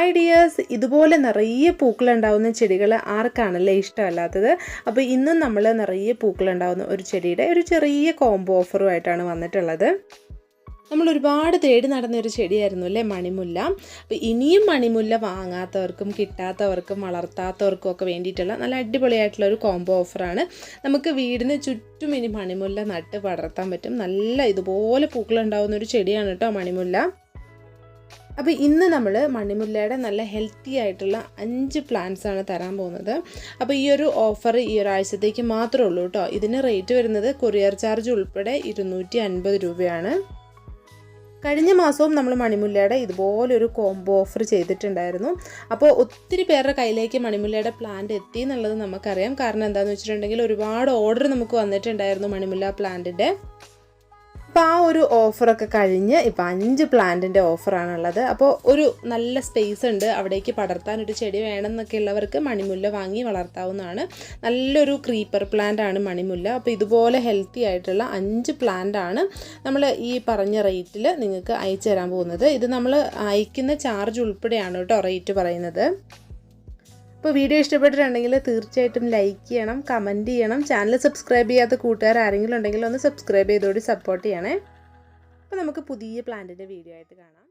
Hi dears ഇതുപോലെ നിറയെ പൂക്കളുണ്ടാവുന്ന ചെടികൾ ആർക്കാണല്ലേ ഇഷ്ടമല്ലാത്തത്? അപ്പോൾ ഇന്നും നമ്മൾ നിറയെ പൂക്കളുണ്ടാവുന്ന ഒരു ചെടിയുടെ ഒരു ചെറിയ കോംബോ ഓഫറുമായിട്ടാണ് വന്നിട്ടുള്ളത്. നമ്മൾ ഒരുപാട് തേടി നടന്ന ഒരു ചെടിയായിരുന്നു അല്ലേ? മണിമുല്ല. അപ്പോൾ ഇനിയും മണിമുല്ല വാങ്ങാത്തവർക്കും കിട്ടാത്തവർക്കും വളർത്താത്തവർക്കും ഒക്കെ വേണ്ടിയിട്ടുള്ള നല്ല അടിപൊളിയായിട്ടുള്ള ഒരു കോംബോ ഓഫറാണ് നമുക്ക് വീടിന് ചുറ്റും ഇനി മണിമുല്ല നട്ട് പടർത്താൻ പറ്റും. നല്ല ഇതുപോലെ പൂക്കളുണ്ടാവുന്ന ഒരു ചെടിയാണ് കേട്ടോ മണിമുല്ല. അപ്പോൾ ഇന്ന് നമ്മൾ മണിമുല്ലയുടെ നല്ല ഹെൽത്തി ആയിട്ടുള്ള അഞ്ച് പ്ലാന്റ്സ് ആണ് തരാൻ പോകുന്നത്. അപ്പോൾ ഈ ഒരു ഓഫർ ഈ ഒരാഴ്ചത്തേക്ക് മാത്രമേ ഉള്ളൂ കേട്ടോ. ഇതിന് റേറ്റ് വരുന്നത് കൊറിയർ ചാർജ് ഉൾപ്പെടെ ഇരുന്നൂറ്റി അൻപത് രൂപയാണ്. കഴിഞ്ഞ മാസവും നമ്മൾ മണിമുല്ലയുടെ ഇതുപോലൊരു കോംബോ ഓഫർ ചെയ്തിട്ടുണ്ടായിരുന്നു. അപ്പോൾ ഒത്തിരി പേരുടെ കയ്യിലേക്ക് മണിമുല്ലയുടെ പ്ലാന്റ് എത്തി എന്നുള്ളത് നമുക്കറിയാം. കാരണം എന്താണെന്ന് വെച്ചിട്ടുണ്ടെങ്കിൽ ഒരുപാട് ഓർഡർ നമുക്ക് വന്നിട്ടുണ്ടായിരുന്നു മണിമുല്ല പ്ലാന്റിന്റെ അപ്പോൾ ആ ഒരു ഓഫറൊക്കെ കഴിഞ്ഞ് ഇപ്പോൾ അഞ്ച് പ്ലാന്റിന്റെ ഓഫറാണുള്ളത്. അപ്പോൾ ഒരു നല്ല സ്പേസ് ഉണ്ട്. അവിടേക്ക് പടർത്താൻ ഒരു ചെടി വേണമെന്നൊക്കെ ഉള്ളവർക്ക് മണിമുല്ല വാങ്ങി വളർത്താവുന്നതാണ്. നല്ലൊരു ക്രീപ്പർ പ്ലാന്റ് ആണ് മണിമുല്ല. അപ്പോൾ ഇതുപോലെ ഹെൽത്തി ആയിട്ടുള്ള അഞ്ച് പ്ലാന്റ് ആണ് നമ്മൾ ഈ പറഞ്ഞ റേറ്റിൽ നിങ്ങൾക്ക് അയച്ചു തരാൻ പോകുന്നത്. ഇത് നമ്മൾ അയക്കുന്ന ചാർജ് ഉൾപ്പെടെയാണ് കേട്ടോ റേറ്റ് പറയുന്നത്. അപ്പോൾ വീഡിയോ ഇഷ്ടപ്പെട്ടിട്ടുണ്ടെങ്കിൽ തീർച്ചയായിട്ടും ലൈക്ക് ചെയ്യണം കമന്റ് ചെയ്യണം. ചാനൽ സബ്സ്ക്രൈബ് ചെയ്യാത്ത കൂട്ടുകാർ ആരെങ്കിലും ഉണ്ടെങ്കിൽ ഒന്ന് സബ്സ്ക്രൈബ് ചെയ്തോടി സപ്പോർട്ട് ചെയ്യണേ. അപ്പോൾ നമുക്ക് പുതിയ പ്ലാന്റിന്റെ വീഡിയോ ആയിട്ട് കാണാം.